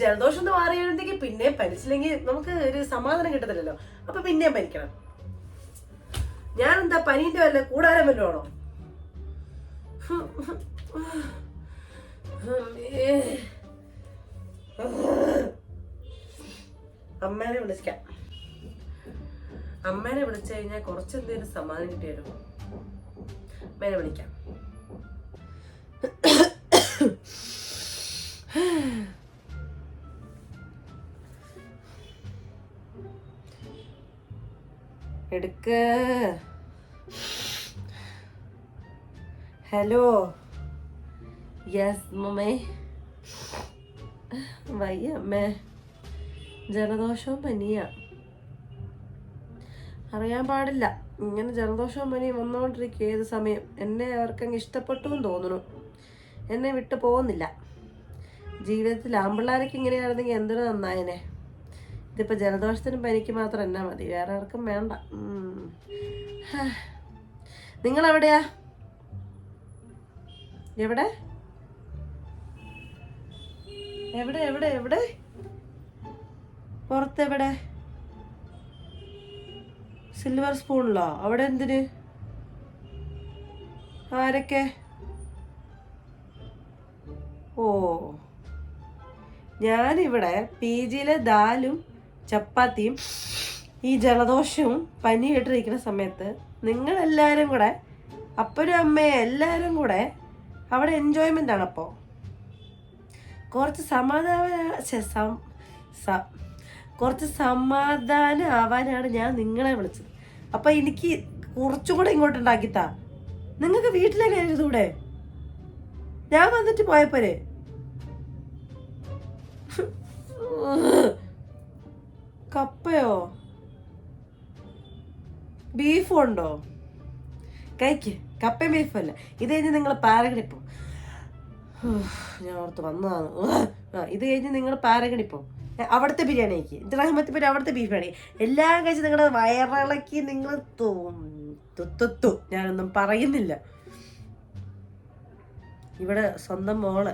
ജലദോഷം ഒന്ന് മാറി പിന്നെ പനിച്ചില്ലെങ്കിൽ നമുക്ക് ഒരു സമാധാനം കിട്ടത്തില്ലല്ലോ. അപ്പൊ പിന്നെയും പനിക്കണം. എന്താ പനീന്റെ വല്ല കൂടാരം വല്ലതും ആണോ അമ്മേ. അമ്മേനെ വിളിക്കാം. അമ്മേനെ വിളിച്ചു കഴിഞ്ഞാൽ കുറച്ചെന്തേലും സമാധാനം കിട്ടിയാലും? അമ്മേനെ വിളിക്കാം. എടുക്ക. ഹലോ യെസ് മമ്മേ. വയ്യ അമ്മേ ജലദോഷവും പനിയാ. അറിയാൻ പാടില്ല. ഇങ്ങനെ ജലദോഷവും പനിയും വന്നുകൊണ്ടിരിക്കും ഏത് സമയം. എന്നെ അവർക്കങ്ങ് ഇഷ്ടപ്പെട്ടു എന്ന് തോന്നുന്നു. എന്നെ വിട്ടു പോകുന്നില്ല. ജീവിതത്തിൽ ആമ്പിള്ളാരൊക്കെ ഇങ്ങനെയായിരുന്നെങ്കിൽ എന്തൊരു നന്നായനെ? ഇതിപ്പോൾ ജലദോഷത്തിനും പനിക്ക് മാത്രം എന്നാ മതി. വേറെ ആർക്കും വേണ്ട. നിങ്ങൾ എവിടെയാ എവിടെ? എവിടെ എവിടെ എവിടെ? പുറത്തെവിടെ? സിൽവർ സ്പൂണിലോ അവിടെ എന്തിന്? ആരൊക്കെ? ഓ. ഞാനിവിടെ പി ജിയിലെ ദാലും ചപ്പാത്തിയും ഈ ജലദോഷവും പനിയായിട്ടിരിക്കുന്ന സമയത്ത് നിങ്ങളെല്ലാവരും കൂടെ അപ്പനും അമ്മയും എല്ലാവരും കൂടെ അവിടെ എൻജോയ്മെന്റ് ആണ് അപ്പോൾ കുറച്ച് സമാധാന കുറച്ച് സമാധാനം ആവാനാണ് ഞാൻ നിങ്ങളെ വിളിച്ചത്. അപ്പോൾ എനിക്ക് കുറച്ചും കൂടെ ഇങ്ങോട്ട് ഉണ്ടാക്കിത്താ. നിങ്ങൾക്ക് വീട്ടിലെ ഇരുന്നൂടെ ഞാൻ വന്നിട്ട് പോയപ്പോരെ. കപ്പയോ? ബീഫും ഉണ്ടോ കഴിക്ക്. കപ്പയും ബീഫും അല്ല. ഇത് കഴിഞ്ഞ് നിങ്ങൾ പാരഗണിപ്പോ. ഞാൻ ഓർത്ത് വന്നതാണ്. ഇത് കഴിഞ്ഞ് നിങ്ങൾ പാരഗണിപ്പോ. അവിടുത്തെ ബിരിയാണി കഴിക്ക്. ഇത്രാഹിമത്തിൽ പോയി അവിടുത്തെ ബീഫ് ബിരിയാണി എല്ലാം കഴിച്ച് നിങ്ങളുടെ വയറിളക്കി നിങ്ങൾ തുത്തു ഞാനൊന്നും പറയുന്നില്ല. ഇവിടെ സ്വന്തം മോൾ?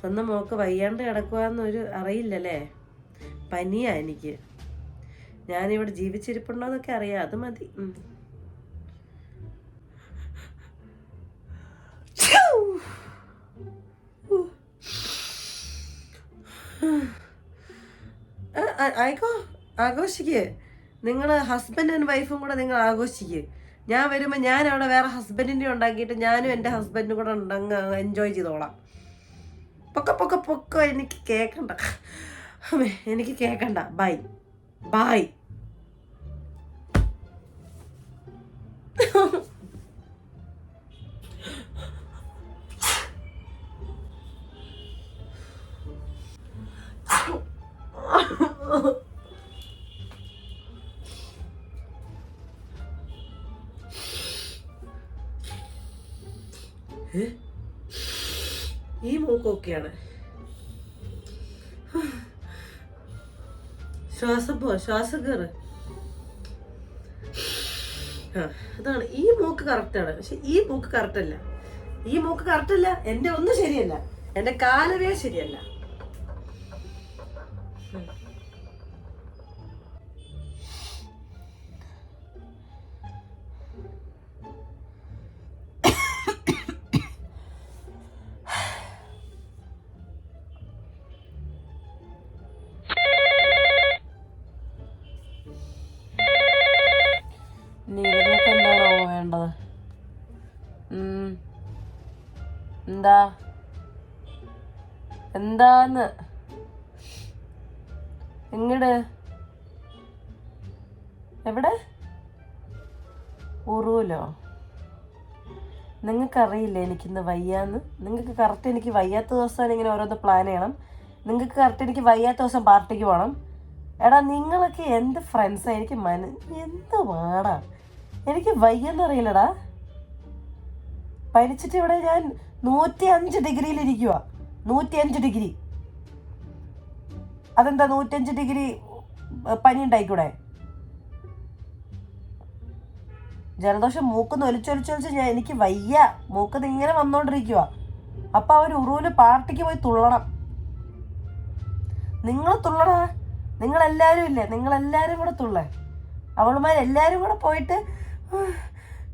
സ്വന്തം മോൾക്ക് വയ്യാണ്ട് കിടക്കുക എന്നൊരു അറിയില്ലല്ലേ? പനിയാ എനിക്ക്. ഞാനിവിടെ ജീവിച്ചിരിപ്പുണ്ടോന്നൊക്കെ അറിയാം. അത് മതി. ആയിക്കോ. ആഘോഷിക്ക്. നിങ്ങൾ ഹസ്ബൻഡ് ആൻഡ് വൈഫും കൂടെ നിങ്ങൾ ആഘോഷിക്ക്. ഞാൻ വരുമ്പോൾ ഞാൻ അവിടെ വേറെ ഹസ്ബൻഡിന്റെ ഉണ്ടാക്കിയിട്ട് ഞാനും എന്റെ ഹസ്ബൻഡും കൂടെ ഉണ്ടെങ്കിൽ എൻജോയ് ചെയ്തോളാം. പൊക്ക പൊക്ക പൊക്ക എനിക്ക് കേൾക്കണ്ട എനിക്ക് കേൾക്കണ്ട ബൈ ബൈ ഈ മൂക്കൊക്കെയാണ്. ശ്വാസം പോ ശ്വാസം കയറ് അതാണ് ഈ മൂക്ക് കറക്റ്റാണ് പക്ഷെ ഈ മൂക്ക് കറക്റ്റ് അല്ല. ഈ മൂക്ക് കറക്റ്റ് അല്ല എന്റെ ഒന്നും ശരിയല്ല. എന്റെ കാലവേ ശരിയല്ല. എന്താ? എന്താന്ന്? എങ്ങട്? എവിടെ? ഉറുവല്ലോ നിങ്ങൾക്കറിയില്ല എനിക്കിന്ന് വയ്യാന്ന്? നിങ്ങൾക്ക് കറക്റ്റ് എനിക്ക് വയ്യാത്ത ദിവസം ഇങ്ങനെ ഓരോന്ന് പ്ലാൻ ചെയ്യണം. നിങ്ങൾക്ക് കറക്റ്റ് എനിക്ക് വയ്യാത്ത ദിവസം പാർട്ടിക്ക് പോകണം എടാ നിങ്ങളൊക്കെ എന്ത് ഫ്രണ്ട്സാണ് എനിക്ക് മന എന്ത് വാടാ എനിക്ക് വയ്യെന്നറിയില്ലടാ പനിച്ചിട്ട് ഇവിടെ ഞാൻ നൂറ്റി അഞ്ച് ഡിഗ്രിയിൽ ഇരിക്കുക നൂറ്റി അഞ്ച് ഡിഗ്രി. അതെന്താ നൂറ്റഞ്ച് ഡിഗ്രി പനി ഉണ്ടായിക്കൂടെ? ജലദോഷം മൂക്കുന്ന് ഒലിച്ചൊലിച്ചൊലിച്ച് ഞാൻ എനിക്ക് വയ്യ. മൂക്കുന്ന് ഇങ്ങനെ വന്നോണ്ടിരിക്കുക അപ്പൊ അവർ ഉറൂൽ പാർട്ടിക്ക് പോയി തുള്ളണം. നിങ്ങൾ തുള്ളണ നിങ്ങളെല്ലാവരും ഇല്ലേ? നിങ്ങളെല്ലാവരും കൂടെ തുള്ളേ. അവളുമാരെല്ലാവരും കൂടെ പോയിട്ട്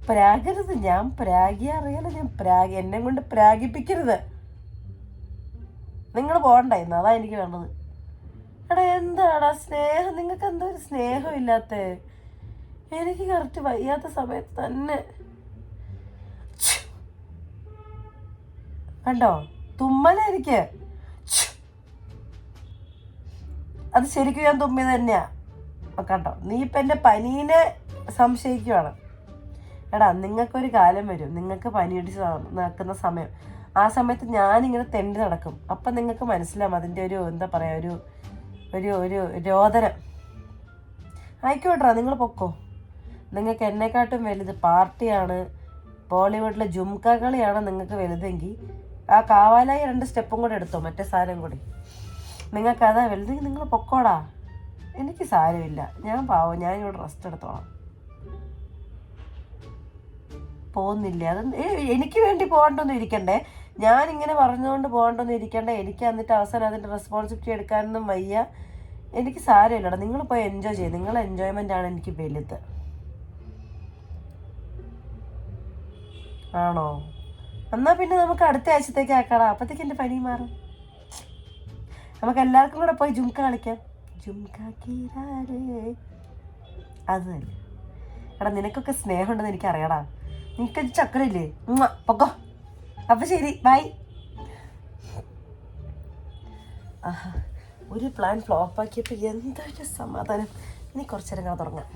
"ഉഹ്, പ്രാഗരുത് ഞാൻ പ്രാഗി അറിയാലോ ഞാൻ പ്രാഗി എന്നെ കൊണ്ട് പ്രാഗിപ്പിക്കരുത്. നിങ്ങൾ പോകണ്ടായിരുന്നു അതാ എനിക്ക് വേണ്ടത്. എടാ എന്താടാ സ്നേഹം? നിങ്ങൾക്ക് എന്തോ ഒരു സ്നേഹം ഇല്ലാത്ത? എനിക്ക് കറക്റ്റ് വയ്യാത്ത സമയത്ത് തന്നെ. കണ്ടോ? തുമ്മലായിരിക്കേ. അത് ശരിക്കും ഞാൻ തുമ്മിയത് തന്നെയാ. കണ്ടോ? നീ ഇപ്പൊ എന്റെ പനീനെ സംശയിക്കുവാണ്. എടാ നിങ്ങൾക്കൊരു കാലം വരും. നിങ്ങൾക്ക് പനിയിടിച്ച് നടക്കുന്ന സമയം. ആ സമയത്ത് ഞാനിങ്ങനെ തെണ്ടി നടക്കും. അപ്പം നിങ്ങൾക്ക് മനസ്സിലാവും അതിന്റെ ഒരു എന്താ പറയുക ഒരു ഒരു ഒരു രോദനം. ആയിക്കോട്ടെ നിങ്ങൾ പൊക്കോ. നിങ്ങൾക്ക് എന്നെക്കാട്ടും വലുത് പാർട്ടിയാണ്. ബോളിവുഡിലെ ജുംക കളിയാണ് നിങ്ങൾക്ക് വലുതെങ്കിൽ ആ കാവാലായി രണ്ട് സ്റ്റെപ്പും കൂടെ എടുത്തോ മറ്റേ സാധനം കൂടി. നിങ്ങൾക്ക് അതാ വലുതെങ്കിൽ നിങ്ങൾ പൊക്കോടാ. എനിക്ക് സാരമില്ല. ഞാൻ പാവം. ഞാൻ ഇവിടെ റെസ്റ്റ് എടുത്തോളാം. പോകുന്നില്ല? അത് എനിക്ക് വേണ്ടി പോകണ്ടൊന്നും ഇരിക്കണ്ടേ. ഞാൻ ഇങ്ങനെ പറഞ്ഞുകൊണ്ട് പോകണ്ടൊന്നും ഇരിക്കണ്ടേ. എനിക്ക് എന്നിട്ട് അവസാനം അതിന്റെ റെസ്പോൺസിബിലിറ്റി എടുക്കാനൊന്നും വയ്യ. എനിക്ക് സാരമില്ലടാ. നിങ്ങൾ പോയി എൻജോയ് ചെയ്യും. നിങ്ങളെ എൻജോയ്മെന്റ് ആണ് എനിക്ക് വലുത്. ആണോ? എന്നാ പിന്നെ നമുക്ക് അടുത്ത ആഴ്ചത്തേക്ക് ആക്കാടാ. അപ്പത്തേക്ക് എന്റെ പനി മാറും. നമുക്ക് എല്ലാവർക്കും കൂടെ പോയി ജുംക കളിക്കാം. ജുംക കീരാരേ അത് തന്നെ. എടാ നിനക്കൊക്കെ സ്നേഹമുണ്ടെന്ന് എനിക്ക് നിനക്ക് ചക്കരയില്ലേ പൊക്കോ. അപ്പൊ ശരി ബൈ ഒരു പ്ലാൻ ഫ്ലോപ്പ് ആക്കിയപ്പോൾ എന്തൊരു സമാധാനം. ഇനി കുറച്ചേരം കാണാൻ തുടങ്ങാം.